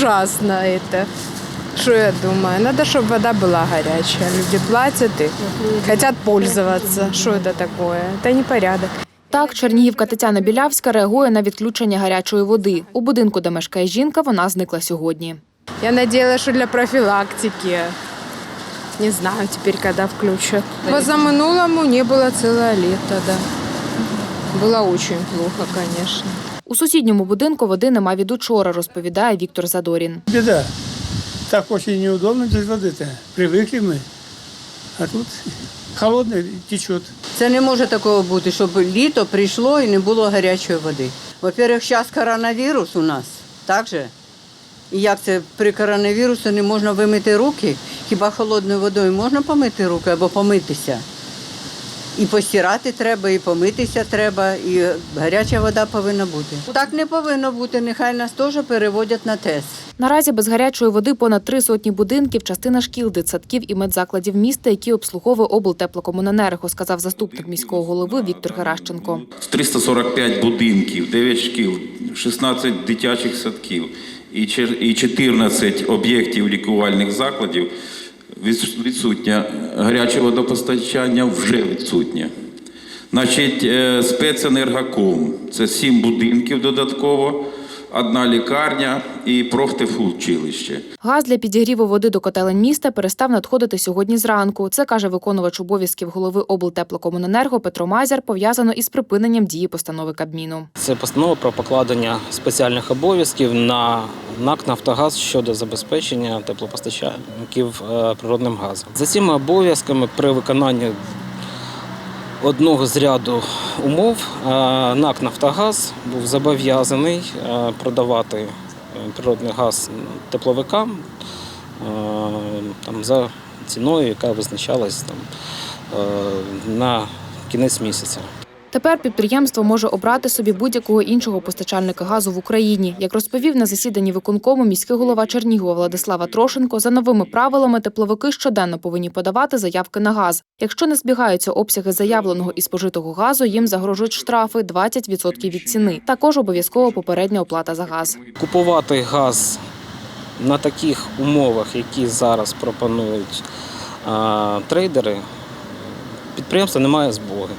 Ужасно это. Что я думаю? Надо, чтобы вода была горячая. Люди платят и хотят пользоваться. Что это такое? Это непорядок. Так, чернігівка Тетяна Білявська реагує на відключення гарячої води. У будинку, де мешкає жінка, вона зникла сьогодні. Я надеялась, что для профилактики. Не знаю теперь, когда включат. Позаминулому не было целое лето, да. Было очень плохо, конечно. У сусідньому будинку води нема від учора, розповідає Віктор Задорін. Беда. Так очень неудобно без воды-то. Привыкли мы. А тут холодно течет. Це не може такого бути, щоб літо прийшло і не було гарячої води. Во-первых, зараз коронавірус у нас, так же? І як це при коронавірусі не можна вимити руки? Хіба холодною водою можна помити руки або помитися? І постирати треба, і помитися треба, і гаряча вода повинна бути. Так не повинно бути. Нехай нас теж переводять на ТЕС. Наразі без гарячої води понад три сотні будинків, частина шкіл, дитсадків і медзакладів міста, які обслуговує облтеплокомуненерго, сказав заступник міського голови Віктор Геращенко. 345 будинків, 9 шкіл, 16 дитячих садків і чер- і 14 об'єктів лікувальних закладів відс- відсутнє гаряче водопостачання вже відсутнє. Значить, е, спеценергоком це 7 будинків додатково, одна лікарня і профтехучилище. Газ для підігріву води до котелень міста перестав надходити сьогодні зранку. Це каже виконувач обов'язків голови облтеплокомуненерго Петро Мазяр, пов'язано із припиненням дії постанови Кабміну. Це постанова про покладення спеціальних обов'язків на НАК «Нафтогаз» щодо забезпечення теплопостачальників е, природним газом. За цими обов'язками при виконанні одного з ряду умов е, НАК «Нафтогаз» був зобов'язаний е, продавати природний газ тепловикам там, за ціною, яка визначалась там, на кінець місяця. Тепер підприємство може обрати собі будь-якого іншого постачальника газу в Україні. Як розповів на засіданні виконкому міський голова Чернігова Владислава Трошенко, за новими правилами тепловики щоденно повинні подавати заявки на газ. Якщо не збігаються обсяги заявленого і спожитого газу, їм загрожують штрафи 20% від ціни. Також обов'язково попередня оплата за газ. Купувати газ на таких умовах, які зараз пропонують трейдери, підприємство не має.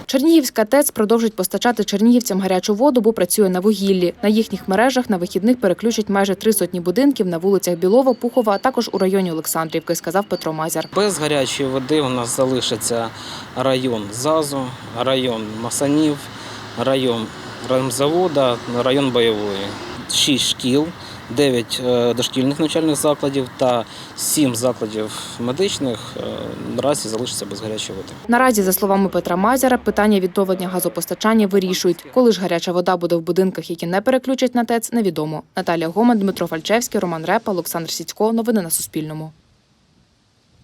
Чернігівська ТЕЦ продовжить постачати чернігівцям гарячу воду, бо працює на вугіллі. На їхніх мережах на вихідних переключать майже три сотні будинків на вулицях Білова, Пухова, а також у районі Олександрівки, сказав Петро Мазяр. Без гарячої води у нас залишиться район ЗАЗу, район Масанів, район ремзавода, район бойової. Шість шкіл, дев'ять е, дошкільних навчальних закладів та сім закладів медичних е, наразі залишаться без гарячої води. Наразі, за словами Петра Мазяра, питання відновлення газопостачання вирішують. Коли ж гаряча вода буде в будинках, які не переключать на ТЕЦ, невідомо. Наталія Гома, Дмитро Фальчевський, Роман Репа, Олександр Сіцько. Новини на Суспільному.